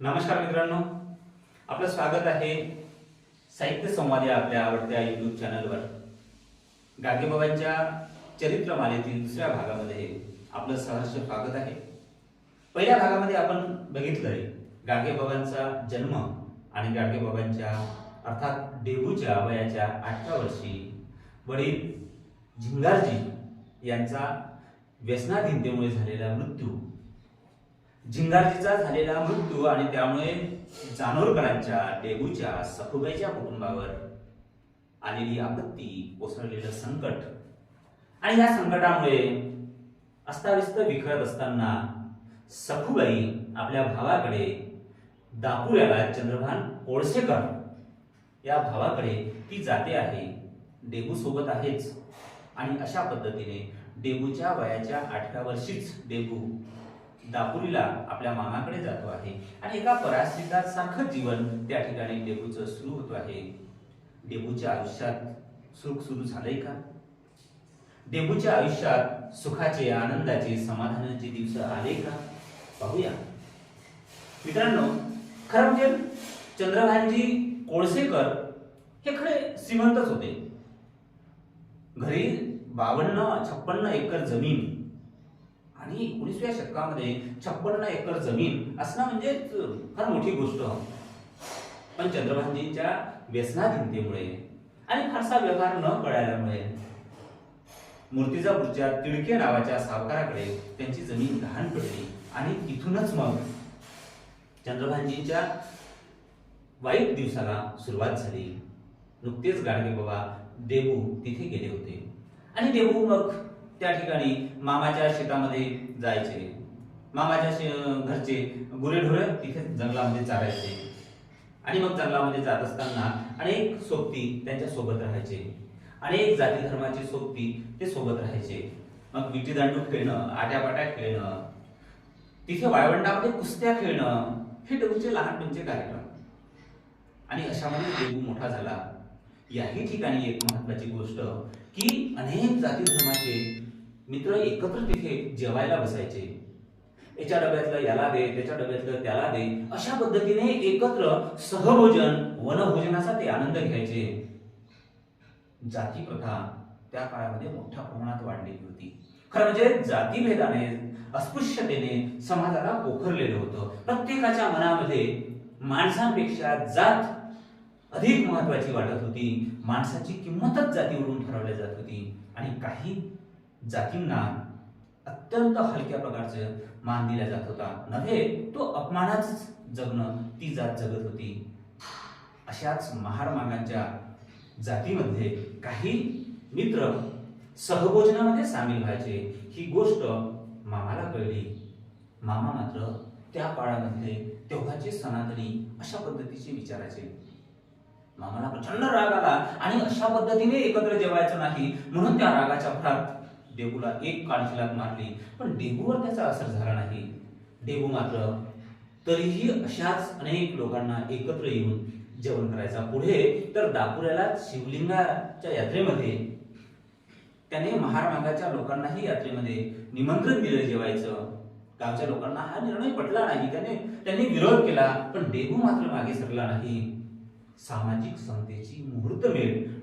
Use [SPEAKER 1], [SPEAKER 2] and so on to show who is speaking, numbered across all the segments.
[SPEAKER 1] नमस्कार मित्रांनो. आपलं स्वागत आहे साहित्य संवाद या आपल्या आवडत्या युट्यूब चॅनलवर गाडगेबाबांच्या चरित्रमालेतील दुसऱ्या भागामध्ये आपलं सहर्ष स्वागत आहे. पहिल्या भागामध्ये आपण बघितलंय गागेबाबांचा जन्म आणि गागेबाबांच्या अर्थात डेबूच्या वयाच्या आठव्या वर्षी वडील झिंगारजी यांचा व्यसनाधीनतेमुळे झालेला मृत्यू झिंगारजीचा झालेला मृत्यू आणि त्यामुळे जानोरकरांच्या डेगूच्या सखुबाईच्या कुटुंबावर आलेली आपत्ती कोसळलेलं संकट. आणि या संकटामुळे अस्ताव्यस्त विखरत असताना सखुबाई आपल्या भावाकडे दापुऱ्याला चंद्रभान कोळसेकर या भावाकडे ती जाते आहे. डेबू सोबत आहेच. आणि अशा पद्धतीने डेबूच्या वयाच्या आठव्या वर्षीच डेबू दापुरीला आपल्या मामाकडे जातो आहे. आणि एका पराश्रितासारखं जीवन त्या ठिकाणी डेबूचं सुरू होतो आहे. डेबूच्या आयुष्यात सुख सुरू झालंय का? डेबूच्या आयुष्यात सुखाचे आनंदाचे समाधानाचे दिवस आले का? पाहूया. मित्रांनो खरं म्हणजे चंद्रभानजी कोळसेकर हे खरे श्रीमंतच होते. घरी बावन्न छप्पन्न एकर जमीन आणि एकोणीसव्या शतकामध्ये छप्पन्न एकर जमीन असणं म्हणजे फार मोठी गोष्ट. पण चंद्रभानजींच्या व्यसनाधीनतेमुळे आणि फारसा व्यवहार न कळाल्यामुळे मूर्तिजापूरच्या तिळके नावाच्या सावकाराकडे त्यांची जमीन गहाण पडली आणि तिथूनच मग चंद्रभानजींच्या वाईट दिवसाला सुरुवात झाली. नुकतेच गाडगे बाबा देबू तिथे गेले होते. आणि देबू मग त्या ठिकाणी मामाच्या शेतामध्ये जायचे. मामाच्या शे- घरचे गुरेढोरे तिथे जंगलामध्ये चालायचे आणि मग जंगलामध्ये जात असताना अनेक सोबती त्यांच्यासोबत राहायचे. अनेक जाती धर्माचे सोबती ते सोबत राहायचे. मग विटी दांडू खेळणं आट्यापाट्या खेळणं तिथे वाळवंटामध्ये कुस्त्या खेळणं हे डबूचे लहानपणचे कार्यक्रम. आणि अशामध्ये देबू मोठा झाला. याही ठिकाणी एक महत्वाची गोष्ट की अनेक जाती धर्माचे मित्र एकत्र तिथे जेवायला बसायचे. याच्या डब्यातलं याला दे त्याच्या डब्यातलं त्याला दे. अशा पद्धतीने एकत्र सहभोजन वनभोजनाचा ते आनंद घ्यायचे. जाती प्रथा त्या काळामध्ये मोठ्या प्रमाणात वाढलेली होती. खरं म्हणजे जातीभेदाने अस्पृश्यतेने समाजाला पोखरलेलं होतं. प्रत्येकाच्या मनामध्ये माणसांपेक्षा जात अधिक महत्वाची वाटत होती. माणसाची किंमतच जातीवरून ठरवली जात होती. आणि काही जातींना अत्यंत हलक्या प्रकारचं मान दिला जात होता. नव्हे तो अपमानाच जगणं ती जात जगत होती. अशाच महारमागांच्या जातीमध्ये काही मित्र सहभोजनामध्ये सामील व्हायचे. ही गोष्ट मामाला कळली. मामा मात्र त्या काळामध्ये तेव्हाचे सनातनी अशा पद्धतीचे विचारायचे. मामाला प्रचंड राग आला आणि अशा पद्धतीने एकत्र जेवायचं नाही म्हणून त्या रागाच्या भरात डेबूला एक काळजीलात मारली पण डेबूवर त्याचा असर झाला नाही. डेबू मात्र तरीही अशाच अनेक लोकांना एकत्र येऊन जेवण करायचा पुढे तर दापुऱ्याला शिवलिंगाच्या यात्रेमध्ये त्याने महारमागाच्या लोकांनाही यात्रेमध्ये निमंत्रण दिलं जेवायचं. गावच्या लोकांना हा निर्णय पटला नाही. त्याने त्यांनी विरोध केला पण डेबू मात्र मागे सरला नाही. सामाजिक समतेची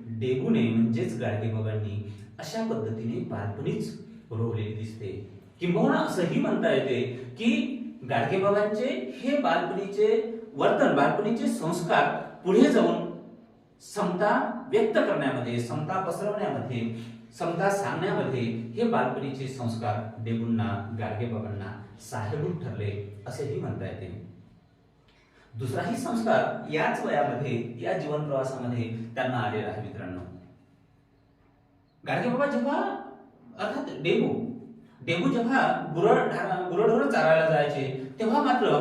[SPEAKER 1] मुहूर्तमेढ डेबूने म्हणजेच गाडगेबाबांनी अशा पद्धतीने बालपणीच रोवलेली दिसते. किंबहुना असंही म्हणता येते की गाडगेबाबांचे हे बालपणीचे वर्तन बालपणीचे संस्कार पुढे जाऊन समता व्यक्त करण्यामध्ये समता पसरवण्यामध्ये समता सांगण्यामध्ये हे बालपणीचे संस्कार डेगूंना गाडगेबाबांना सहाय्यभूत ठरले असेही म्हणता येते. दुसराही संस्कार याच वयामध्ये या जीवन प्रवासामध्ये त्यांना आलेला आहे मित्रांनो. गाडगेबाबा जेव्हा अर्थात डेबू डेबू जेव्हा गुरळ गुरढोर चारायला जायचे तेव्हा मात्र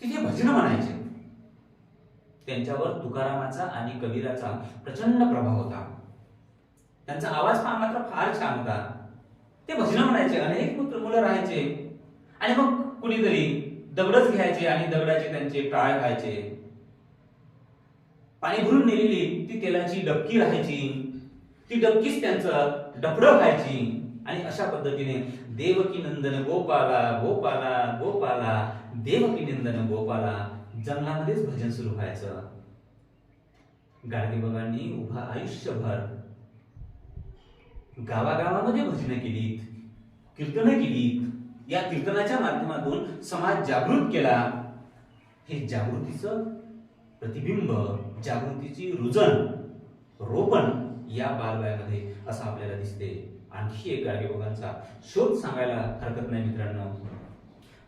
[SPEAKER 1] तिथे भजन म्हणायचे. त्यांच्यावर तुकारामाचा आणि कबीराचा प्रचंड प्रभाव होता. त्यांचा आवाज हा मात्र फार छान होता. ते भजन म्हणायचे अनेक पुत्र मुलं राहायचे. आणि मग कुणीतरी दगडच घ्यायचे आणि दगडाचे त्यांचे टाळ व्हायचे पाणी भरून नेलेली ती तेलाची डबकी राहायची. ती डबकीच त्यांचं डबडं व्हायची आणि अशा पद्धतीने देवकी नंदन गोपाला गोपाला गोपाला देवकी नंदन गोपाला जंगलामध्येच भजन सुरू व्हायचं. गाडगे बाबांनी उभा आयुष्यभर गावागावामध्ये भजनं केलीत कीर्तनं केलीत. या कीर्तनाच्या माध्यमातून समाज जागृत केला. हे जागृतीचं प्रतिबिंब जागृतीची रुजन रोपण या बालवयामध्ये असं आपल्याला दिसते. आणखी एक गाडगेबाबांचा शोध सांगायला हरकत नाही मित्रांनो.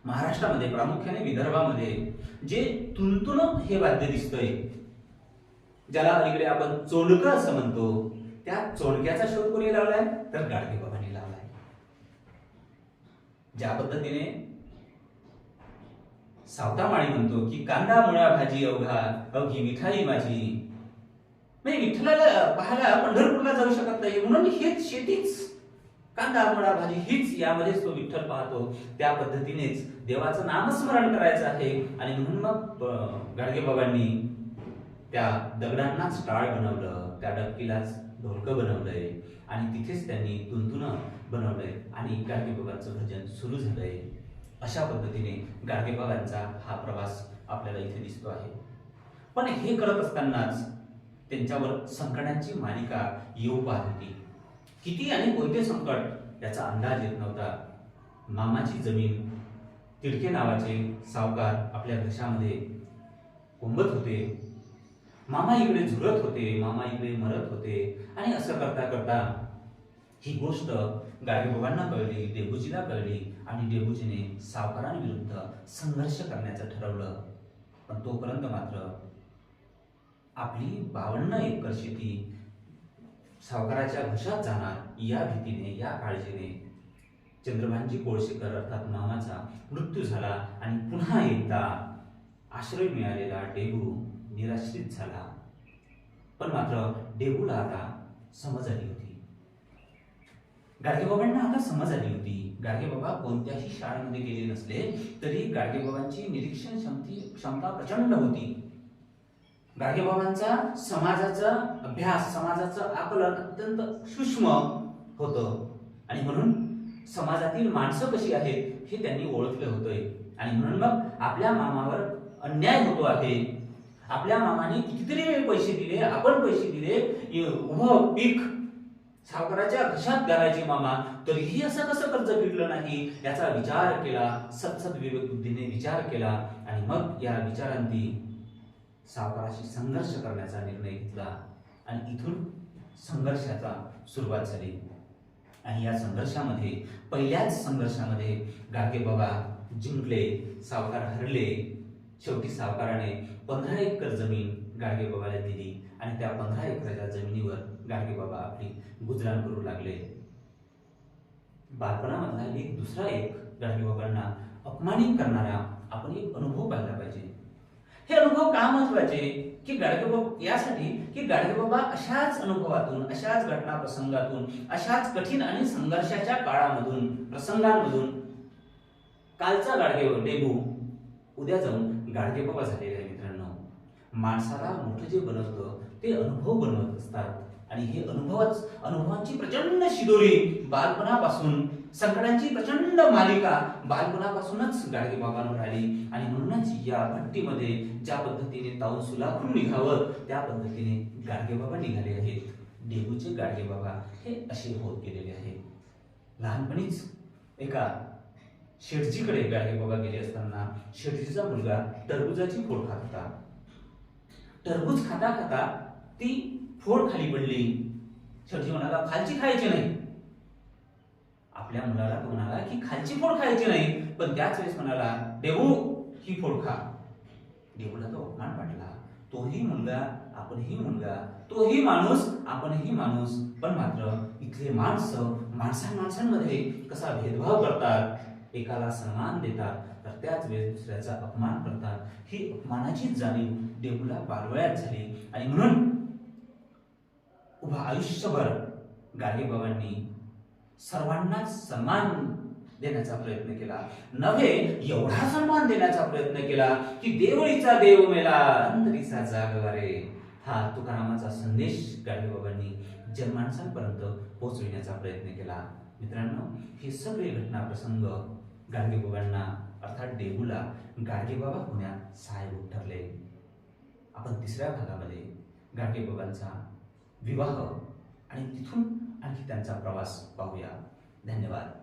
[SPEAKER 1] महाराष्ट्रामध्ये प्रामुख्याने विदर्भामध्ये जे तुंतुन हे वाद्य दिसतंय ज्याला अलीकडे आपण चोंडकं असं म्हणतो त्या चोंडक्याचा शोध कोणी लावलाय? तर गाडगेबाबांनी लावलाय. ज्या पद्धतीने सावतामाळी म्हणतो की कांदा मुळा भाजी अवघा अवघी मिठाई माझी. म्हणजे विठ्ठलाला पाहायला पंढरपूरला जाऊ शकत नाही. म्हणून हेच शेतीच. कांदा मुळा भाजी हीच यामध्येच तो विठ्ठल पाहतो. त्या पद्धतीनेच देवाचं नामस्मरण करायचं आहे. आणि म्हणून मग गाडगे बाबांनी त्या दगडांनाच टाळ बनवलं. त्या डबकीलाच ढोलकं बनवलंय. आणि तिथेच त्यांनी तुंतुनं बनवलंय आणि गाडगे बाबांचं भजन सुरू झालंय. अशा पद्धतीने गाडगे बाबांचा हा प्रवास आपल्याला इथे दिसतो आहे. पण हे करत असतानाच त्यांच्यावर संकटांची मालिका येऊ पाहत होती. किती आणि कोणते संकट याचा अंदाज येत नव्हता. मामाची जमीन तिडके नावाचे सावकार आपल्या घशामध्ये कोंबत होते. मामा इकडे झुरत होते मामा इकडे मरत होते आणि असं करता करता ही गोष्ट गाडगेबाबांना कळली डेबूजीला कळली आणि डेबूजीने सावकारांविरुद्ध संघर्ष करण्याचं ठरवलं. पण तोपर्यंत मात्र आपली बावन्न एकर शेती सावकाराच्या घशात जाणार या भीतीने या काळजीने. चंद्रभानजी कोळशेकर अर्थात मामाचा मृत्यू झाला आणि पुन्हा एकदा आश्रय मिळालेला डेबू निराश्रित झाला. पण मात्र डेबूला आता समज आली होती गाडगेबाबांना आता समज आली होती. गाडगेबाबा कोणत्याही शाळेमध्ये गेले नसले तरी गाडगेबाबांची निरीक्षण क्षमती क्षमता प्रचंड होती. गाडगेबाबांचा समाजाचा अभ्यास समाजाचं आकलन अत्यंत सूक्ष्म होतं. आणि म्हणून समाजातील माणसं कशी आहेत हे त्यांनी ओळखलं होतंय. आणि म्हणून मग आपल्या मामावर अन्याय होतो आहे. आपल्या मामाने कितीतरी पैसे दिले आपण पैसे दिले उभं पीक सावकाराच्या घशात घालायचे मामा तरीही असं कसं कर्ज फिरलं नाही? याचा विचार केला सतसत विवेक बुद्धीने विचार केला आणि मग या विचारांती सावकाराशी संघर्ष करण्याचा निर्णय घेतला आणि इथून संघर्षाचा सुरुवात झाली. आणि या संघर्षामध्ये पहिल्याच संघर्षामध्ये गाडगे बाबा जिंकले सावकार हरले. शेवटी सावकाराने पंधरा एकर जमीन गाडगे बाबाला दिली आणि त्या पंधरा एकराच्या जमिनीवर गाडगे बाबा आपली गुजराण करू लागले. बालपणामधला एक दुसरा एक गाडगे बाबांना अपमानित करणारा आपण एक अनुभव पाहिला पाहिजे. हे अनुभव का महत्त्वाचे? की गाडगेबाबा यासाठी की गाडगेबाबा अशाच अनुभवातून अशाच घटना प्रसंगातून अशाच कठीण आणि संघर्षाच्या काळामधून प्रसंगांमधून कालचा गाडगे डेबू उद्या जाऊन गाडगेबाबा झालेले आहे मित्रांनो. माणसाला मोठं जे बनवतं ते अनुभव बनवत असतात. आणि हे अनुभवच अनुभवांची प्रचंड शिदोरी बालपणापासून संकटांची प्रचंड मालिका बालपणापासूनच गाडगे बाबांवर आली. आणि म्हणूनच या भट्टीमध्ये ज्या पद्धतीने ताऊन सुलाखून निघावं त्या पद्धतीने गाडगे बाबा निघाले आहेत. डेहूचे गाडगे बाबा हे असे होत गेलेले आहेत. लहानपणीच एका शेठजीकडे गाडगे बाबा गेले असताना शेठजीचा मुलगा टरबुजाची फोड खात होता. टरबूज खाता खाता ती फोड खाली पडली. शेवटी म्हणाला खालची खायची नाही. आपल्या मुलाला तो म्हणाला की खालची फोड खायची नाही. पण त्याच वेळेस म्हणाला देऊ ही फोड खा. देऊला तो अपमान वाटला. तोही मुलगा आपणही मुलगा. तोही माणूस आपणही माणूस. पण मात्र इथले माणसं माणसा माणसांमध्ये कसा भेदभाव करतात? एकाला सन्मान देतात तर त्याच वेळेस दुसऱ्याचा अपमान करतात. ही अपमानाची जाणीव देऊला बालवयात झाली आणि म्हणून उभा आयुष्यभर गाडगे सर्वांना सन्मान देण्याचा प्रयत्न केला. नव्हे एवढा सन्मान देण्याचा प्रयत्न केला की देवळीचा देव मेला अंतरीचा जागवारे हा तुकारामाचा संदेश गाडगे बाबांनी जनमानसांपर्यंत पोहोचविण्याचा प्रयत्न केला. मित्रांनो हे सगळे घटना प्रसंग गाडगेबाबांना अर्थात देहूला गाडगेबाबा होण्यात सहाय्यभूत ठरले. आपण तिसऱ्या भागामध्ये गाडगेबाबांचा विवाह आणि तिथून आणखी त्यांचा प्रवास पाहूया. धन्यवाद.